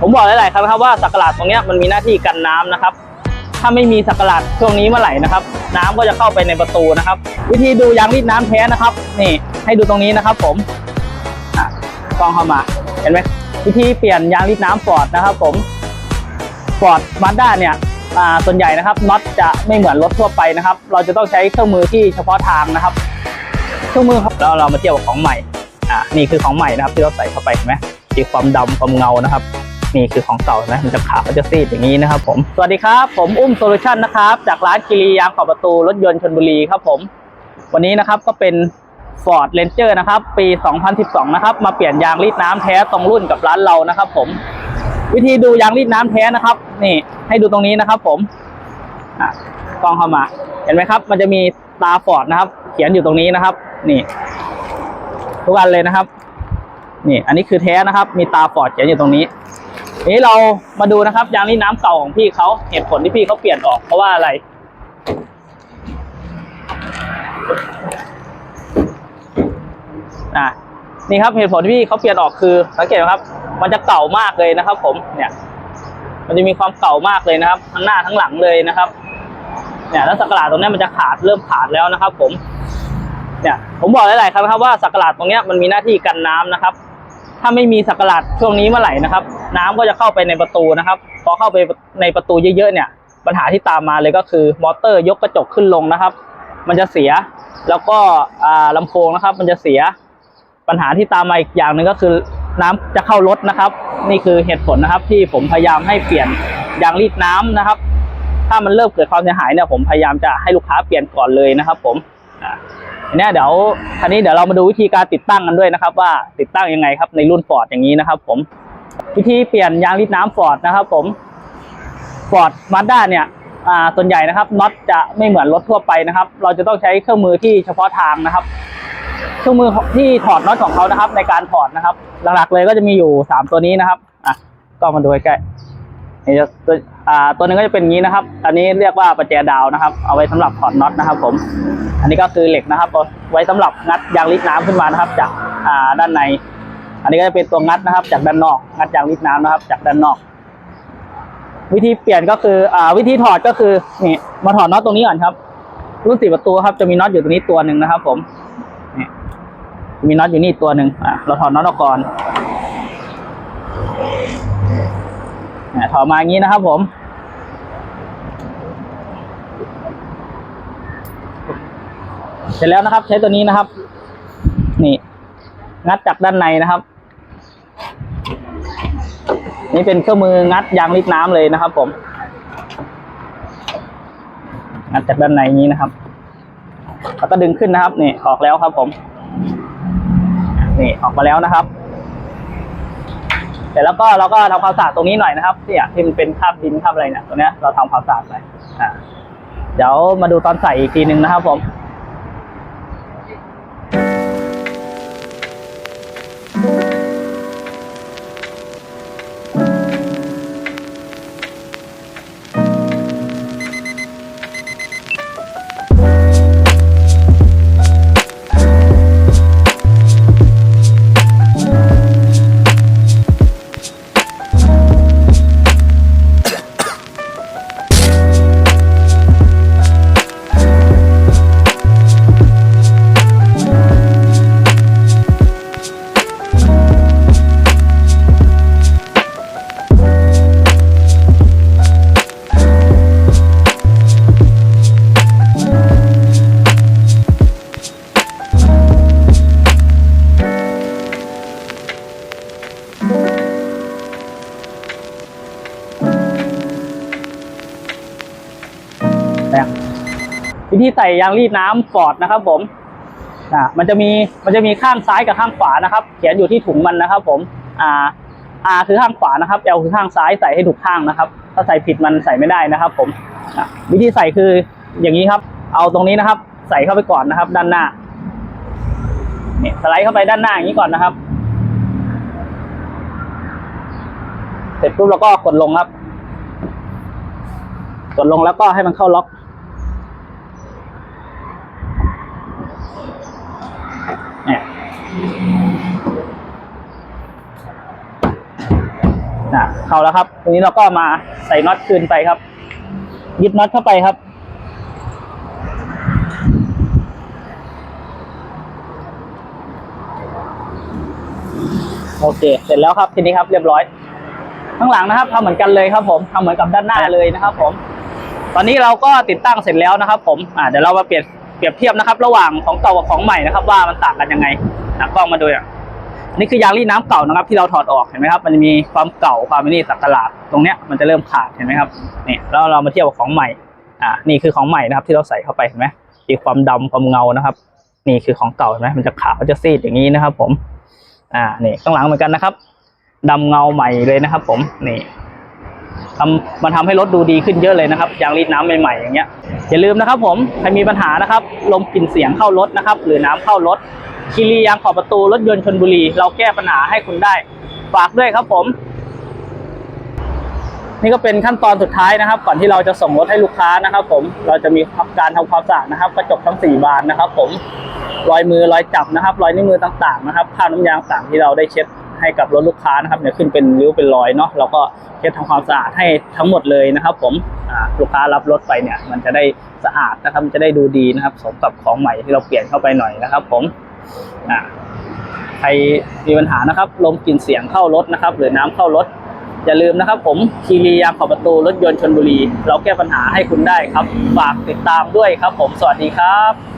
ผมบอกหลายๆครั้งครับว่าสักหลาดตรงนี้มันมีหน้าที่กันน้ำนะครับ ถ้าไม่มีสักหลาดช่วงนี้เมื่อไหร่นะครับ น้ำก็จะเข้าไปในประตูนะครับ วิธีดูยางรีดน้ำแท้นะครับนี่ให้ดูตรงนี้นะครับ ผมอะกล้องเข้ามาเห็นไหมวิธีเปลี่ยนยางรีดน้ำฟอร์ดนะครับ ผมฟอร์ดมาด้าเนี่ยอ่าส่วนใหญ่นะครับน็อตจะไม่เหมือนรถทั่วไปนะครับ เราจะต้องใช้เครื่องมือที่เฉพาะทางนะครับ เครื่องมือครับแล้วเรามาเทียบกับของใหม่อ่านี่คือของใหม่นะครับ ที่เราใส่เข้าไปเห็นไหมมีความดำความเงานะครับ นี่คือของเก่านไหมมันจะขาวมันจะซีดอย่างนี้นะครับผมสวัสดีครับ ผมอุ้มโซลูชันนะครับจากร้านกิรียางขอบประตูรถยนต์ชนบุรีครับผม วันนี้นะครับก็เป็น Ford Ranger นะครับ ปี 2012 นะครับ มาเปลี่ยนยางรีดน้ำแท้ตรงรุ่นกับร้านเรานะครับ ผม วิธีดูยางรีดน้ำแท้นะครับ นี่ให้ดูตรงนี้นะครับ ผมอะกล้องเข้ามา เห็นไหมครับ มันจะมีตาฟอร์ดนะครับ เขียนอยู่ตรงนี้นะครับ นี่ ทุกอันเลยนะครับ นี่ อันนี้คือแท้นะครับ มีตาฟอร์ดเขียนอยู่ตรงนี้ นี้เรามาดูนะครับ ยางรีดน้ำเก่าของพี่เขาเหตุผลที่พี่เขาเปลี่ยนออกเพราะว่าอะไรอะนี่ครับเหตุผลที่พี่เขาเปลี่ยนออกคือสังเกตครับ มันจะเก่ามากเลยนะครับ ผมเนี่ย มันจะมีความเก่ามากเลยนะครับ ทั้งหน้าทั้งหลังเลยนะครับ เนี่ย แล้วสักหลาดตรงนี้มันจะขาดเริ่มขาดแล้วนะครับ ผม เนี่ย ผมบอกหลายๆครั้งนะครับว่าสักหลาดตรงนี้มันมีหน้าที่กันน้ำนะครับ ถ้าไม่มีสักหลาดช่วงนี้เมื่อไหร่นะครับ น้ำก็จะเข้าไปในประตูนะครับพอเข้าไปในประตูเยอะๆเนี่ย ปัญหาที่ตามมาเลยก็คือมอเตอร์ยกกระจกขึ้นลงนะครับ มันจะเสียแล้วก็อ่าลำโพงนะครับ มันจะเสียปัญหาที่ตามมาอีกอย่างหนึ่งก็คือน้ำจะเข้ารถนะครับ นี่คือเหตุผลนะครับ ที่ผมพยายามให้เปลี่ยนยางรีดน้ำนะครับ ถ้ามันเริ่มเกิดความเสียหายเนี่ยผมพยายามจะให้ลูกค้าเปลี่ยนก่อนเลยนะครับ ผม เนี้ยเดี๋ยวคันนี้เดี๋ยวเรามาดูวิธีการติดตั้งกันด้วยนะครับ ว่าติดตั้งยังไงครับในรุ่นฟอร์ดอย่างนี้นะครับ ผม วิธีเปลี่ยนยางรีดน้ำฟอร์ดนะครับ ผมฟอร์ดมาด้าเนี่ยส่วนใหญ่นะครับน็อตจะไม่เหมือนรถทั่วไปนะครับ เราจะต้องใช้เครื่องมือที่เฉพาะทางนะครับ เครื่องมือที่ถอดน็อตของเขานะครับ ในการถอดนะครับ หลักๆเลยก็จะมีอยู่สามตัวนี้นะครับอะก็มาดูใกล้ นี่จะตัวอ่าตัวนึงก็จะเป็นงี้นะครับ อันนี้เรียกว่าประแจดาวนะครับ เอาไว้สำหรับถอดน็อตนะครับผม อันนี้ก็คือเหล็กนะครับไว้สำหรับงัดยางลิดน้ำขึ้นมานะครับ จากอ่าด้านใน อันนี้ก็จะเป็นตัวงัดนะครับ จากด้านนอกงัดยางลิดน้ำนะครับ จากด้านนอก วิธีเปลี่ยนก็คืออ่าวิธีถอดก็คือนี่มาถอดน็อตตรงนี้ก่อนครับ รุ่นสี่ประตูครับจะมีน็อตอยู่ตรงนี้ตัวหนึ่งนะครับ ผมนี่มีน็อตอยู่นี่ตัวหนึ่งอะเราถอดน็อตออกก่อน ถอดมาอย่างนี้นะครับผมเสร็จแล้วนะครับ ใช้ตัวนี้นะครับ นี่ งัดจากด้านในนะครับ นี่เป็นเครื่องมืองัดยางลิดน้ำเลยนะครับ ผม งัดจากด้านในนี้นะครับแล้วก็ดึงขึ้นนะครับ นี่ออกแล้วครับ ผม นี่ออกมาแล้วนะครับ เสร็จแล้วก็เราก็ทำความสะอาดตรงนี้หน่อยนะครับเนี่ยที่มันเป็นคราบดินคราบอะไรเนี่ยตรงเนี้ยเราทำความสะอาดไปอ่าเดี๋ยวมาดูตอนใส่อีกทีหนึ่งนะครับผม วิธีใส่ยางรีดน้ำฟอร์ดนะครับ ผมอ่ามันจะมีมันจะมีข้างซ้ายกับข้างขวานะครับ เขียนอยู่ที่ถุงมันนะครับ ผมอ่า R คือข้างขวานะครับ L คือข้างซ้ายใส่ให้ถูกข้างนะครับ ถ้าใส่ผิดมันใส่ไม่ได้นะครับ ผมวิธีใส่คืออย่างนี้ครับ เอาตรงนี้นะครับ ใส่เข้าไปก่อนนะครับ ด้านหน้าเนี่ยสไลด์เข้าไปด้านหน้าอย่างนี้ก่อนนะครับ เสร็จปุ๊บเราก็กดลงครับ กดลงแล้วก็ให้มันเข้าล็อก เนี่ย นะเข้าแล้วครับทีนี้เราก็มาใส่น็อตคืนไปครับ ยึดน็อตเข้าไปครับ โอเค เสร็จแล้วครับทีนี้ครับเรียบร้อย ข้างหลังนะครับทำเหมือนกันเลยครับ ผมทำเหมือนกับด้านหน้าเลยนะครับ ผม ตอนนี้เราก็ติดตั้งเสร็จแล้วนะครับ ผมอ่าเดี๋ยวเรามาเปรียบเปรียบเทียบนะครับ ระหว่างของเก่ากับของใหม่นะครับ ว่ามันต่างกันยังไงนะกล้องมาดูอะ นนี้คือยางรีดน้ำเก่านะครับ ที่เราถอดออกเห็นไหมครับ มันจะมีความเก่าความนี่สักกะหลาดตรงเนี้ยมันจะเริ่มขาดเห็นไหมครับนี่แล้วเรามาเทียบกับของใหม่อ่านี่คือของใหม่นะครับ ที่เราใส่เข้าไปเห็นไหมมีความดำความเงานะครับ นี่คือของเก่าเห็นไหมมันจะขาวจะซีดอย่างนี้นะครับ ผมอ่านี่ข้างหลังเหมือนกันนะครับดำเงาใหม่เลยนะครับ ผมนี่ทำมันทำให้รถดูดีขึ้นเยอะเลยนะครับยางรีดน้ำใหม่ๆอย่างเงี้ยอย่าลืมนะครับ ผมใครมีปัญหานะครับ ลมกลิ่นเสียงเข้ารถนะครับ หรือน้ำเข้ารถ คีรียางขอบประตูรถยนต์ชนบุรี เราแก้ปัญหาให้คุณได้ ฝากด้วยครับผม นี่ก็เป็นขั้นตอนสุดท้ายนะครับ ก่อนที่เราจะส่งรถให้ลูกค้านะครับ ผมเราจะมีการทำความสะอาดนะครับกระจกทั้งสี่บานนะครับ ผมรอยมือรอยจับนะครับ รอยนิ้วมือต่างๆนะครับคราบน้ำยางต่างที่เราได้เช็ดให้กับรถลูกค้านะครับเนี่ยขึ้นเป็นริ้วเป็นรอยเนาะเราก็เช็ดทำความสะอาดให้ทั้งหมดเลยนะครับ ผมลูกค้ารับรถไปเนี่ย มันจะได้สะอาดนะครับมันจะได้ดูดีนะครับสมกับของใหม่ที่เราเปลี่ยนเข้าไปหน่อยนะครับ ผม อ่าใครมีปัญหานะครับลมกลิ่นเสียงเข้ารถนะครับ หรือน้ำเข้ารถ อย่าลืมนะครับ ผมคีรียางขอบประตูรถยนต์ชนบุรี เราแก้ปัญหาให้คุณได้ครับ ฝากติดตามด้วยครับ ผมสวัสดีครับ